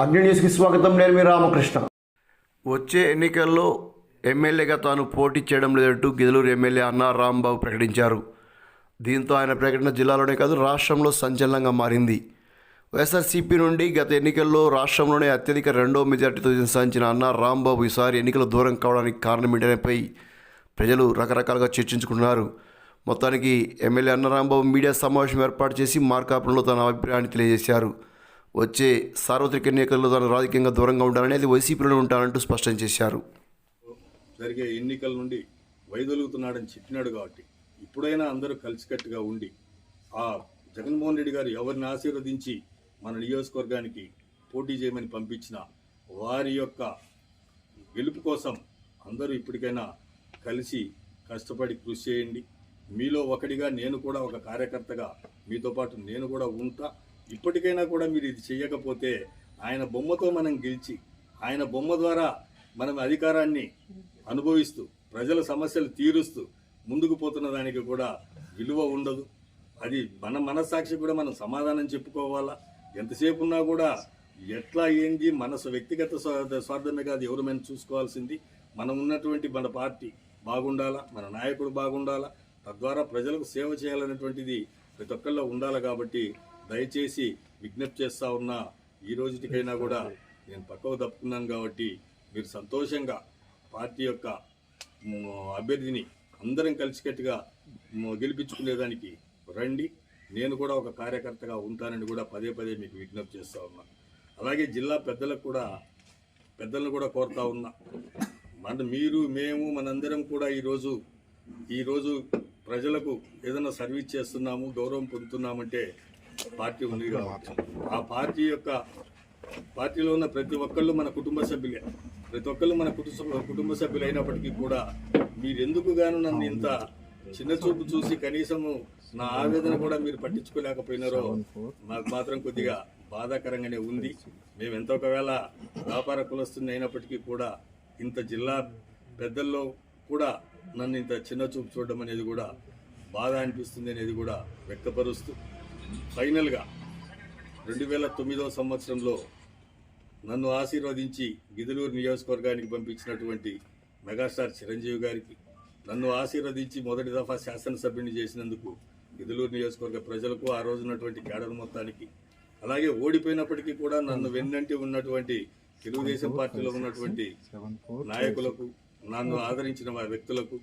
అగ్ని న్యూస్కి స్వాగతం. నేను మీ రామకృష్ణ. వచ్చే ఎన్నికల్లో ఎమ్మెల్యేగా తాను పోటీ చేయడం లేదంటూ గిదలూరు ఎమ్మెల్యే అన్నా రాంబాబు ప్రకటించారు. దీంతో ఆయన ప్రకటన జిల్లాలోనే కాదు రాష్ట్రంలో సంచలనంగా మారింది. వైఎస్ఆర్సీపీ నుండి గత ఎన్నికల్లో రాష్ట్రంలోనే అత్యధిక రెండో మెజార్టీతో సాధించిన అన్నా రాంబాబు ఈసారి ఎన్నికలు దూరం కావడానికి కారణం ఏంటనేపై ప్రజలు రకరకాలుగా చర్చించుకుంటున్నారు. మొత్తానికి ఎమ్మెల్యే అన్న రాంబాబు మీడియా సమావేశం ఏర్పాటు చేసి మార్కాపురంలో తన అభిప్రాయాన్ని తెలియజేశారు. వచ్చే సార్వత్రిక ఎన్నికల్లో తాను రాజకీయంగా దూరంగా ఉండాలని వైసీపీలో ఉంటానంటూ స్పష్టం చేశారు. జరిగే ఎన్నికల నుండి వైదొలుగుతున్నాడని చెప్పినాడు కాబట్టి ఇప్పుడైనా అందరూ కలిసికట్టుగా ఉండి ఆ జగన్మోహన్ రెడ్డి గారు ఎవరిని ఆశీర్వదించి మన నియోజకవర్గానికి పోటీ చేయమని పంపించిన వారి యొక్క గెలుపు కోసం అందరూ ఇప్పటికైనా కలిసి కష్టపడి కృషి చేయండి. మీలో ఒకటిగా నేను కూడా ఒక కార్యకర్తగా మీతో పాటు నేను కూడా ఉంటా. ఇప్పటికైనా కూడా మీరు ఇది చేయకపోతే ఆయన బొమ్మతో మనం గెలిచి ఆయన బొమ్మ ద్వారా మనం అధికారాన్ని అనుభవిస్తూ ప్రజల సమస్యలు తీరుస్తూ ముందుకు పోతున్న దానికి కూడా విలువ ఉండదు. అది మన మనస్సాక్షి కూడా మనం సమాధానం చెప్పుకోవాలా? ఎంతసేపు ఉన్నా కూడా ఎట్లా ఏంది మనసు వ్యక్తిగత స్వార్థమే కాదు ఎవరమైనా చూసుకోవాల్సింది. మనం ఉన్నటువంటి మన పార్టీ బాగుండాలా? మన నాయకుడు బాగుండాలా? తద్వారా ప్రజలకు సేవ చేయాలనేటువంటిది ప్రతి ఒక్కళ్ళలో ఉండాలి కాబట్టి దయచేసి విజ్ఞప్తి చేస్తా ఉన్నా ఈ రోజుటికైనా కూడా నేను పక్కకు తప్పుకున్నాను కాబట్టి మీరు సంతోషంగా పార్టీ యొక్క అభ్యర్థిని అందరం కలిసికట్టుగా గెలిపించుకునేదానికి రండి. నేను కూడా ఒక కార్యకర్తగా ఉంటానని కూడా పదే పదే మీకు విజ్ఞప్తి చేస్తూ ఉన్నా. అలాగే జిల్లా పెద్దలకు కూడా పెద్దలను కూడా కోరుతా ఉన్నా. మన మీరు మేము మనందరం కూడా ఈరోజు ఈరోజు ప్రజలకు ఏదైనా సర్వీస్ చేస్తున్నాము గౌరవం పొందుతున్నామంటే పార్టీ ఉంది కాబట్టి. ఆ పార్టీ యొక్క పార్టీలో ఉన్న ప్రతి ఒక్కళ్ళు మన కుటుంబ సభ్యులే. ప్రతి ఒక్కళ్ళు మన కుటుంబ కుటుంబ సభ్యులు అయినప్పటికీ కూడా మీరెందుకు గాను నన్ను ఇంత చిన్న చూపు చూసి కనీసము నా ఆవేదన కూడా మీరు పట్టించుకోలేకపోయినారో నాకు మాత్రం కొద్దిగా బాధాకరంగానే ఉంది. మేము ఎంత ఒకవేళ వ్యాపార కులస్తుంది అయినప్పటికీ కూడా ఇంత జిల్లా పెద్దల్లో కూడా నన్ను ఇంత చిన్న చూపు చూడడం అనేది కూడా బాధ అనిపిస్తుంది అనేది కూడా వ్యక్తపరుస్తూ ఫైనల్గా రెండు వేల తొమ్మిదవ సంవత్సరంలో నన్ను ఆశీర్వదించి గిదలూరు నియోజకవర్గానికి పంపించినటువంటి మెగాస్టార్ చిరంజీవి గారికి నన్ను ఆశీర్వదించి మొదటి దఫా శాసనసభ్యుని చేసినందుకు గిదలూరు నియోజకవర్గ ప్రజలకు ఆ రోజు ఉన్నటువంటి కేడర్ మొత్తానికి. అలాగే ఓడిపోయినప్పటికీ కూడా నన్ను వెన్నంటి ఉన్నటువంటి తెలుగుదేశం పార్టీలో ఉన్నటువంటి నాయకులకు నన్ను ఆదరించిన వ్యక్తులకు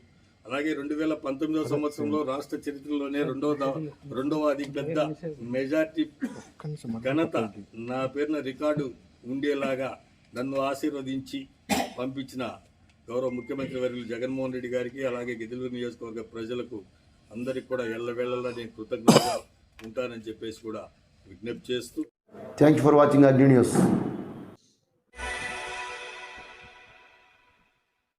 అలాగే రెండు వేల పంతొమ్మిదవ సంవత్సరంలో రాష్ట్ర చరిత్రలోనే రెండవ రెండవ అతి పెద్ద మెజార్టీ ఘనత నా పేరున రికార్డు ఉండేలాగా నన్ను ఆశీర్వదించి పంపించిన గౌరవ ముఖ్యమంత్రి వర్యులు జగన్మోహన్ రెడ్డి గారికి అలాగే గిద్దలూరు నియోజకవర్గ ప్రజలకు అందరికి కూడా ఎల్లవేళలా నేను కృతజ్ఞతగా ఉంటానని చెప్పేసి కూడా విజ్ఞప్తి చేస్తూ thank you for watching Agni news